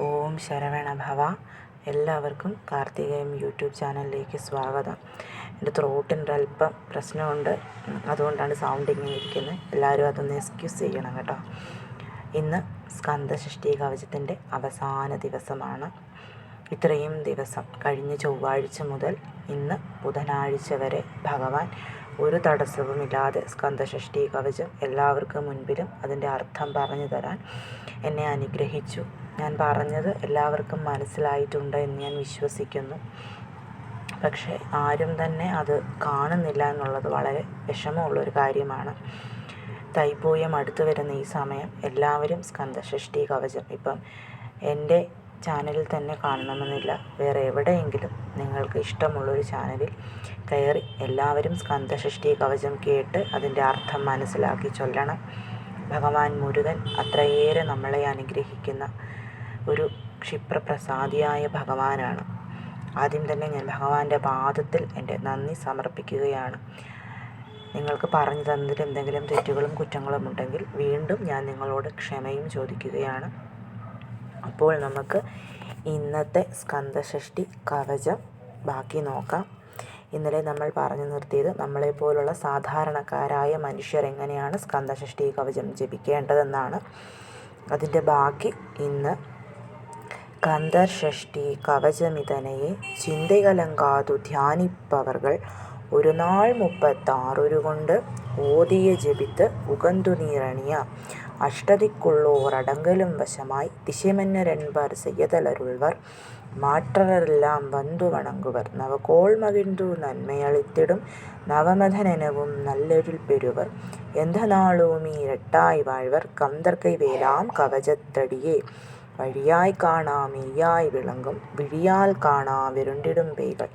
ഓം ശരവണ ഭവ. എല്ലാവർക്കും കാർത്തികേയം യൂട്യൂബ് ചാനലിലേക്ക് സ്വാഗതം. എന്റെ ത്രോട്ടിന്റെ അല്പം പ്രശ്നമുണ്ട്. അതുകൊണ്ടാണ് സൗണ്ട് ഇങ്ങനെ ഇരിക്കുന്നത് എല്ലാവരും അതൊന്ന് എക്സ്ക്യൂസ് ചെയ്യണം കേട്ടോ. ഇന്ന് സ്കന്ധഷ്ടി കവചത്തിന്റെ അവസാന ദിവസമാണ്. ഇത്രയും ദിവസം കഴിഞ്ഞ ചൊവ്വാഴ്ച മുതൽ ഇന്ന് ബുധനാഴ്ച വരെ ഭഗവാൻ ഒരു തടസ്സവുമില്ലാതെ സ്കന്ധഷ്ടി കവചം എല്ലാവർക്കും മുൻപിലും അതിന്റെ അർത്ഥം പറഞ്ഞു തരാൻ എന്നെ അനുഗ്രഹിച്ചു. ഞാൻ പറഞ്ഞത് എല്ലാവർക്കും മനസ്സിലായിട്ടുണ്ട് എന്ന് ഞാൻ വിശ്വസിക്കുന്നു. പക്ഷേ ആരും തന്നെ അത് കാണുന്നില്ല എന്നുള്ളത് വളരെ വിഷമമുള്ളൊരു കാര്യമാണ്. തൈപ്പൂയം അടുത്തു വരുന്ന ഈ സമയം എല്ലാവരും സ്കന്ധഷ്ടി കവചം. ഇപ്പം എന്റെ ചാനലിൽ തന്നെ കാണണമെന്നില്ല. വേറെ എവിടെയെങ്കിലും നിങ്ങൾക്ക് ഇഷ്ടമുള്ളൊരു ചാനലിൽ കയറി എല്ലാവരും സ്കന്ധഷ്ടി കവചം കേട്ട് അതിന്റെ അർത്ഥം മനസ്സിലാക്കി ചൊല്ലണം. ഭഗവാൻ മുരുകൻ അത്രയേറെ നമ്മളെ അനുഗ്രഹിക്കുന്ന ഒരു ക്ഷിപ്രപ്രസാദിയായ ഭഗവാനാണ്. ആദ്യം തന്നെ ഞാൻ ഭഗവാന്റെ പാദത്തിൽ എന്റെ നന്ദി സമർപ്പിക്കുകയാണ്. നിങ്ങൾക്ക് പറഞ്ഞു തന്നതിൽ എന്തെങ്കിലും തെറ്റുകളും കുറ്റങ്ങളും ഉണ്ടെങ്കിൽ വീണ്ടും ഞാൻ നിങ്ങളോട് ക്ഷമയും ചോദിക്കുകയാണ്. അപ്പോൾ നമുക്ക് ഇന്നത്തെ സ്കന്ദഷഷ്ടി കവചം ബാക്കി നോക്കാം. ഇന്നലെ നമ്മൾ പറഞ്ഞു നിർത്തിയത് നമ്മളെപ്പോലുള്ള സാധാരണക്കാരായ മനുഷ്യർ എങ്ങനെയാണ് സ്കന്ദഷഷ്ടി കവചം ജപിക്കേണ്ടതെന്നാണ്. അതിന്റെ ബാക്കി ഇന്ന് കന്ദർഷഷ്ടി കവചമിതനയെ ചിന്തകലങ്കാതു ധ്യാനിപ്പവർകൾ ഒരു നാൾ മുപ്പത്താറൊരു കൊണ്ട് ഓതിയ ജപിത്ത് ഉകന്തു നീറണിയ അഷ്ടതിക്കുള്ളോർ അടങ്കലും വശമായി திசைமன்னரென்பர் செய்யதலருள்வர் மாற்றரெல்லாம் வந்து வணங்குவர் நவகோள் மகிழ்ந்து நன்மையளித்திடும் நவமதனெனவும் நல்லெழில் பெறுவர் எந்த நாளும் இரட்டாய் வாழ்வர் கந்தர்கை வேலாம் கவசத்தடியே വഴിയായി കാണാ മെയ്യായി വിളങ്ങും വിഴിയാൽ കാണാ വിരുണ്ടിടും പേകൾ.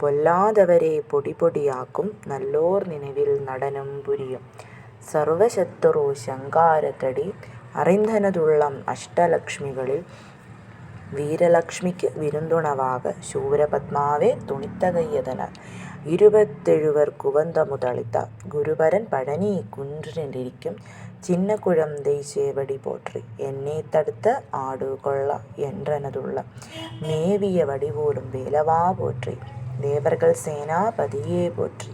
പൊല്ലാതവരെ പൊടിപൊടിയാക്കും നല്ലോർ നിലവിൽ നടനം പുരിയും. സർവശത്രു ശങ്കാരത്തടി അറിന്ധനതുള്ളം അഷ്ടലക്ഷ്മികളിൽ വീരലക്ഷ്മിക്ക് വിരുന്തുണവാക ശൂരപത്മാവെ തുണിത്തകയ്യതനാൽ ഇരുപത്തെഴുവർ കുവന്തമുതളിത്ത ഗുരുവരൻ പഴനി കുന്റിനിരിക്കും சின்ன குழந்தை சேவடி போற்றி என்னை தடுத்த ஆடு கொள்ளா என்றனதுள்ள. மேவிய வடிவோடும் வேலவா போற்றி தேவர்கள் சேனாபதியே போற்றி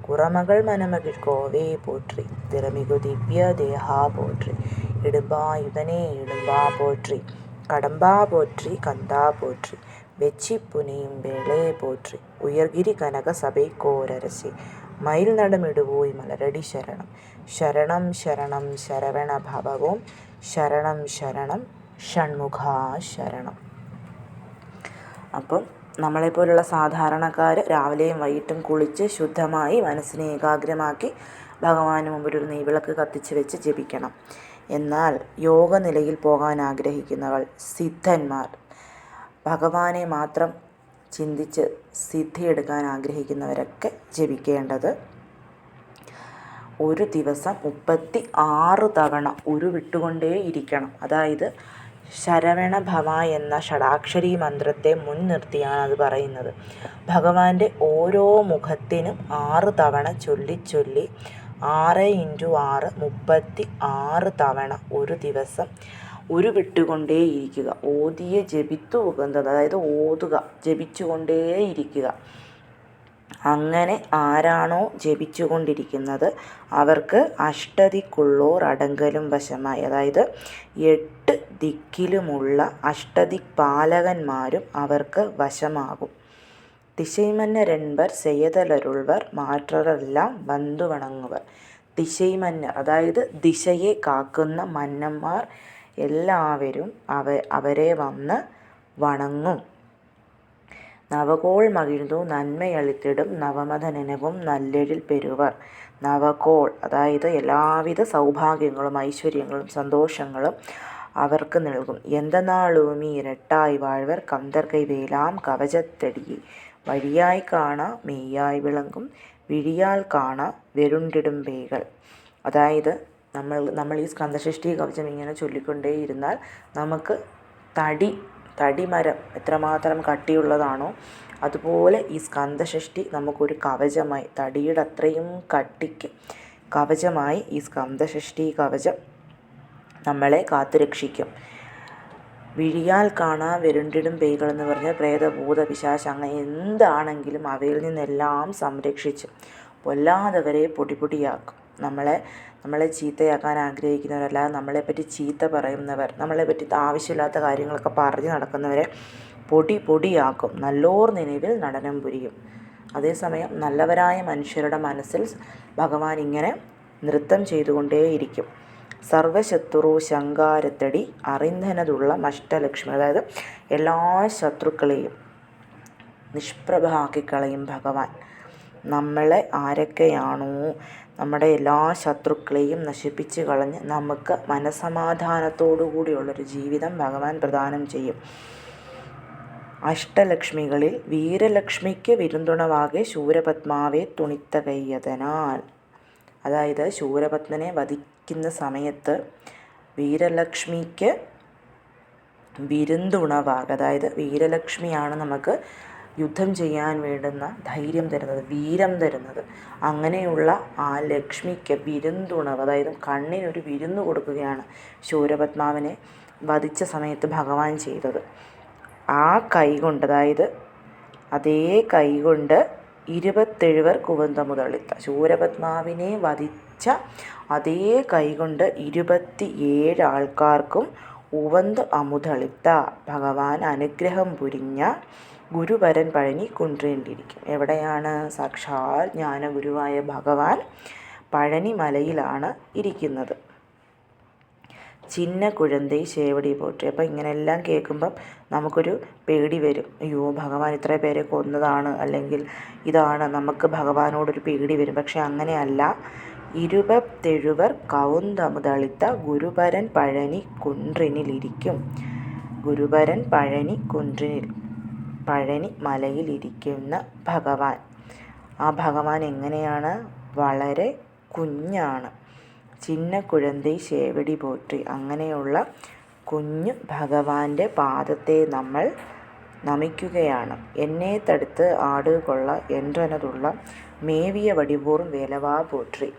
குறமகள் மணமகிழ் கோவே போற்றி திறமிகு திவ்ய தேகா போற்றி இடும்பாயுதனே இடும்பா போற்றி கடம்பா போற்றி கந்தா போற்றி வெச்சி புனியும் வேளே போற்றி உயர்கிரி கனக சபை கோரரசி മയിൽ നടമിടുപോയി മലരടി ശരണം. ശരണം ശരണം ശരവണ ഭവവും. ശരണം ശരണം ഷൺമുഖാ ശരണം. അപ്പം നമ്മളെപ്പോലുള്ള സാധാരണക്കാർ രാവിലെയും വൈകിട്ടും കുളിച്ച് ശുദ്ധമായി മനസ്സിനെ ഏകാഗ്രമാക്കി ഭഗവാന് മുമ്പിൽ ഒരു നെയ്വിളക്ക് കത്തിച്ച് വെച്ച് ജപിക്കണം. എന്നാൽ യോഗ നിലയിൽ പോകാൻ ആഗ്രഹിക്കുന്നവൾ സിദ്ധന്മാർ. ഭഗവാനെ മാത്രം ചിന്തിച്ച് സിദ്ധിയെടുക്കാൻ ആഗ്രഹിക്കുന്നവരൊക്കെ ജപിക്കേണ്ടത് ഒരു ദിവസം മുപ്പത്തി ആറ് തവണ ഉരുവിട്ടുകൊണ്ടേ ഇരിക്കണം. അതായത് ശരവണ ഭവ എന്ന ഷടാക്ഷരി മന്ത്രത്തെ മുൻനിർത്തിയാണ് അത് പറയുന്നത്. ഭഗവാന്റെ ഓരോ മുഖത്തിനും ആറ് തവണ ചൊല്ലി ചൊല്ലി ആറ് ഇന്റു ആറ് മുപ്പത്തി ആറ് തവണ ഒരു ദിവസം ഉരുവിട്ടുകൊണ്ടേയിരിക്കുക. ഓതിയെ ജപിത്തു പോകുന്നത് അതായത് ഓതുക ജപിച്ചുകൊണ്ടേയിരിക്കുക. അങ്ങനെ ആരാണോ ജപിച്ചുകൊണ്ടിരിക്കുന്നത് അവർക്ക് അഷ്ടദിക്കുള്ളോർ അടങ്കലും വശമായി. അതായത് എട്ട് ദിക്കിലുമുള്ള അഷ്ടദിക്പാലകന്മാരും അവർക്ക് വശമാകും. തിശൈമന്ന രൺവർ ചെയ്തലരുൾവർ മാറ്ററെല്ലാം ബന്ധുവണങ്ങുവർ തിശൈമന്നർ അതായത് ദിശയെ കാക്കുന്ന മന്നന്മാർ എല്ലാവരും അവ അവരെ വന്ന് വണങ്ങും. നവകോൾ മകിഴ്ന്നു നന്മയളിത്തിടും നവമതനനവും നല്ലെഴിൽ പെരുവർ. നവകോൾ അതായത് എല്ലാവിധ സൗഭാഗ്യങ്ങളും ഐശ്വര്യങ്ങളും സന്തോഷങ്ങളും അവർക്ക് നൽകും. എന്തെന്നാളൂമി ഇരട്ടായി വാഴ്വർ കന്തർകൈ വേലാം കവചത്തടിയെ വഴിയായി കാണ മെയ്യായി വിളങ്ങും വിഴിയാൽ കാണ വെരുണ്ടിടും വേകൾ അതായത് നമ്മൾ നമ്മൾ ഈ സ്കന്ദഷഷ്ടി കവചം ഇങ്ങനെ ചൊല്ലിക്കൊണ്ടേയിരുന്നാൽ നമുക്ക് തടി തടിമരം എത്രമാത്രം കട്ടിയുള്ളതാണോ അതുപോലെ ഈ സ്കന്ദഷഷ്ടി നമുക്കൊരു കവചമായി തടിയുടെ അത്രയും കട്ടിക്ക് കവചമായി ഈ സ്കന്ദഷഷ്ടി കവചം നമ്മളെ കാത്തുരക്ഷിക്കും. വിഴിയാൽ കാണാൻ വരുണ്ടിടും പേകൾ എന്ന് പറഞ്ഞ പ്രേതഭൂത പിശാശ് അങ്ങനെ എന്താണെങ്കിലും അവയിൽ നിന്നെല്ലാം സംരക്ഷിച്ച് പൊല്ലാതവരെ പൊടിപൊടിയാക്കും നമ്മളെ നമ്മളെ ചീത്തയാക്കാൻ ആഗ്രഹിക്കുന്നവരല്ലാതെ നമ്മളെപ്പറ്റി ചീത്ത പറയുന്നവർ നമ്മളെപ്പറ്റി ആവശ്യമില്ലാത്ത കാര്യങ്ങളൊക്കെ പറഞ്ഞു നടക്കുന്നവരെ പൊടി പൊടിയാക്കും. നല്ലോർ നിലവിൽ നടനം പുരിയും. അതേസമയം നല്ലവരായ മനുഷ്യരുടെ മനസ്സിൽ ഭഗവാൻ ഇങ്ങനെ നൃത്തം ചെയ്തുകൊണ്ടേയിരിക്കും. സർവശത്രു ശങ്കാരത്തടി അറിന്ധനതുള്ള അഷ്ടലക്ഷ്മി അതായത് എല്ലാ ശത്രുക്കളെയും നിഷ്പ്രഭാക്കിക്കളയും ഭഗവാൻ. നമ്മളെ ആരൊക്കെയാണോ നമ്മുടെ എല്ലാ ശത്രുക്കളെയും നശിപ്പിച്ച് കളഞ്ഞ് നമുക്ക് മനസമാധാനത്തോടു കൂടിയുള്ളൊരു ജീവിതം ഭഗവാൻ പ്രദാനം ചെയ്യും. അഷ്ടലക്ഷ്മികളിൽ വീരലക്ഷ്മിക്ക് വിരുന്തുണവാകെ ശൂരപത്മാവെ തുണിത്ത കയ്യതനാൽ അതായത് ശൂരപത്മനെ വധിക്കുന്ന സമയത്ത് വീരലക്ഷ്മിക്ക് വിരുന്തുണവാക് അതായത് വീരലക്ഷ്മിയാണ് നമുക്ക് യുദ്ധം ചെയ്യാൻ വേണ്ടുന്ന ധൈര്യം തരുന്നത് വീരം തരുന്നത്. അങ്ങനെയുള്ള ആ ലക്ഷ്മിക്ക് വിരുന്നുണവ് അതായത് കണ്ണിനൊരു വിരുന്ന് കൊടുക്കുകയാണ് ശൂരപത്മാവിനെ വധിച്ച സമയത്ത് ഭഗവാൻ ചെയ്തത്. ആ കൈകൊണ്ട് അതായത് അതേ കൈകൊണ്ട് ഇരുപത്തെഴുവർ ഇരുപത്തെഴുവർ കുവന്തമുതളിത്ത ശൂരപത്മാവിനെ വധിച്ച അതേ കൈകൊണ്ട് ഇരുപത്തി ഏഴ് ആൾക്കാർക്കും ഉവന്ത് അമുതളിത്ത ഭഗവാൻ അനുഗ്രഹം പുരിഞ്ഞ ഗുരുവരൻ പഴനി കുன்றേണ്ടിയിരിക്കും എവിടെയാണ്? സാക്ഷാൽ ജ്ഞാനഗുരുവായ ഭഗവാൻ പഴനി മലയിലാണ് ഇരിക്കുന്നത്. ചിന്ന കുഴന്തൈ ചേവടി പോറ്റി. അപ്പോൾ ഇങ്ങനെയെല്ലാം കേൾക്കുമ്പം നമുക്കൊരു പേടി വരും. അയ്യോ ഭഗവാൻ ഇത്ര പേരെ കൊന്നതാണ്. അല്ലെങ്കിൽ ഇതാണ് നമുക്ക് ഭഗവാനോടൊരു പേടി വരും. പക്ഷെ അങ്ങനെയല്ല. ഇരുപത്തെഴുവർ കൗന്തമുതളിത്ത ഗുരുപരൻ പഴനി കുൻറിനിലിരിക്കും ഗുരുപരൻ പഴനി കുൻറിനിൽ പഴനി മലയിലിരിക്കുന്ന ഭഗവാൻ. ആ ഭഗവാൻ എങ്ങനെയാണ്? വളരെ കുഞ്ഞാണ്. ചിന്ന കുഴന്തി ശേവടി പോറ്റി. അങ്ങനെയുള്ള കുഞ്ഞു ഭഗവാന്റെ പാദത്തെ നമ്മൾ നമിക്കുകയാണ്. എന്നെ തടുത്ത് ആടുകൊള്ള എൻറനതുള്ള മേവിയ വടിപൂറും വേലവാ പോറ്റി.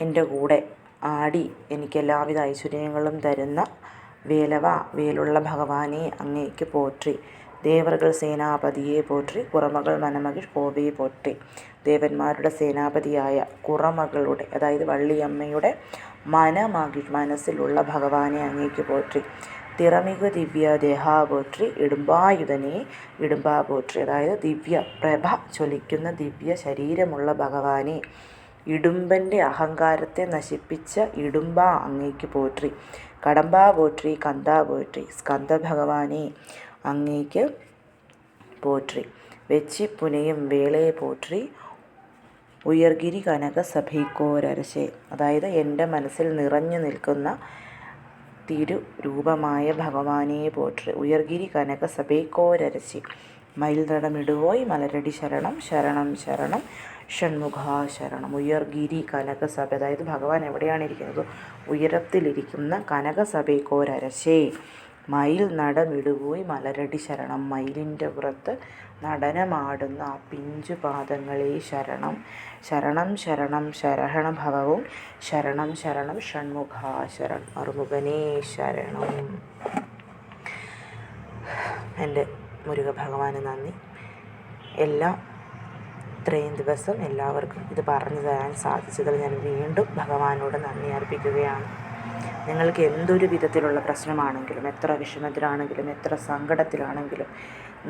എന്റെ കൂടെ ആടി എനിക്കെല്ലാവിധ ഐശ്വര്യങ്ങളും തരുന്ന വേലവ വേലുള്ള ഭഗവാനെ അങ്ങേക്ക് പോറ്റി. ദേവർകൾ സേനാപതിയെ പോറ്റി കുറമകൾ മനമകിൽ കോവയെ പോറ്റി. ദേവന്മാരുടെ സേനാപതിയായ കുറമകളുടെ അതായത് വള്ളിയമ്മയുടെ മനമകി മനസ്സിലുള്ള ഭഗവാനെ അങ്ങേക്ക് പോറ്റി. തിറമിക ദിവ്യ ദേഹാ പോറ്റി ഇടുമ്പായുധനെ ഇടുമ്പാ പോറ്റി. അതായത് ദിവ്യ പ്രഭ ചൊലിക്കുന്ന ദിവ്യ ശരീരമുള്ള ഭഗവാനെ ഇടുമ്പന്റെ അഹങ്കാരത്തെ നശിപ്പിച്ച ഇടുമ്പ അങ്ങേക്ക് പോറ്റി. കടമ്പാ പോറ്റി കന്താ പോറ്റി. സ്കന്ദഭഗവാനെ അങ്ങേക്ക് പോറ്റി. വെച്ചിപ്പുനയും വേളയെ പോറ്റി. ഉയർഗിരി കനക സഭീക്കോരരശേ അതായത് എന്റെ മനസ്സിൽ നിറഞ്ഞു നിൽക്കുന്ന തിരു രൂപമായ ഭഗവാനെ പോറ്റി. ഉയർഗിരി കനക സഭീക്കോരരശി മയിൽ നടമിടുവോയ് മലരടി ശരണം ശരണം ശരണം ഷൺമുഖ ശരണം. ഉയർഗിരി കനകസഭ അതായത് ഭഗവാൻ എവിടെയാണ് ഇരിക്കുന്നത്? ഉയരത്തിലിരിക്കുന്ന കനകസഭയ്ക്കോരരശേ മയിൽ നടമിടുപോയി മലരടി ശരണം. മയിലിന്റെ പുറത്ത് നടനമാടുന്ന ആ പിഞ്ചു പാദങ്ങളെ ശരണം. ശരണം ശരണം ശരഹണഭവവും ശരണം ശരണം ഷൺമുഖ ശരണം. അറുമുഖനേ ശരണം. എന്റെ മുരുക ഭഗവാന് നന്ദി. എല്ലാ ഇത്രയും ദിവസം എല്ലാവർക്കും ഇത് പറഞ്ഞു തരാൻ സാധിച്ചതിൽ ഞാൻ വീണ്ടും ഭഗവാനോട് നന്ദി അർപ്പിക്കുകയാണ്. നിങ്ങൾക്ക് എന്തൊരു വിധത്തിലുള്ള പ്രശ്നമാണെങ്കിലും എത്ര വിഷമത്തിലാണെങ്കിലും എത്ര സങ്കടത്തിലാണെങ്കിലും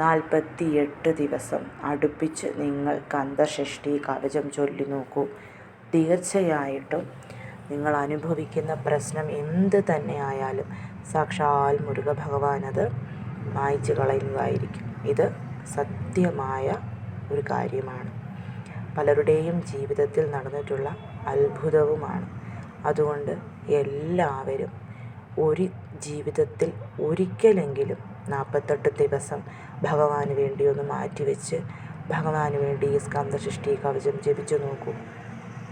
നാൽപ്പത്തി എട്ട് ദിവസം അടുപ്പിച്ച് നിങ്ങൾ കന്തഷഷ്ടി കവചം ചൊല്ലി നോക്കൂ. തീർച്ചയായിട്ടും നിങ്ങൾ അനുഭവിക്കുന്ന പ്രശ്നം എന്ത് തന്നെ ആയാലും സാക്ഷാൽ മുരുക ഭഗവാൻ അത് മായ്ച്ചു കളയുന്നതായിരിക്കും ഇത് സത്യമായ ഒരു കാര്യമാണ്. പലരുടെയും ജീവിതത്തിൽ നടന്നിട്ടുള്ള അത്ഭുതവുമാണ്. അതുകൊണ്ട് എല്ലാവരും ഒരു ജീവിതത്തിൽ ഒരിക്കലെങ്കിലും നാൽപ്പത്തെട്ട് ദിവസം ഭഗവാന് വേണ്ടി ഒന്ന് മാറ്റിവെച്ച് ഭഗവാന് വേണ്ടി ഈ സ്കന്ധസൃഷ്ടി കവചം ജപിച്ചു നോക്കൂ.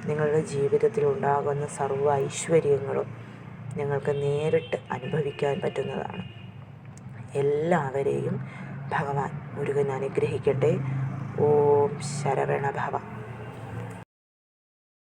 നിങ്ങളുടെ ജീവിതത്തിൽ ഉണ്ടാകുന്ന സർവ ഐശ്വര്യങ്ങളും നിങ്ങൾക്ക് നേരിട്ട് അനുഭവിക്കാൻ പറ്റുന്നതാണ്. എല്ലാവരെയും ഭഗവാൻ മുരുകൻ അനുഗ്രഹിക്കട്ടെ. ഓം ശരവണഭവ.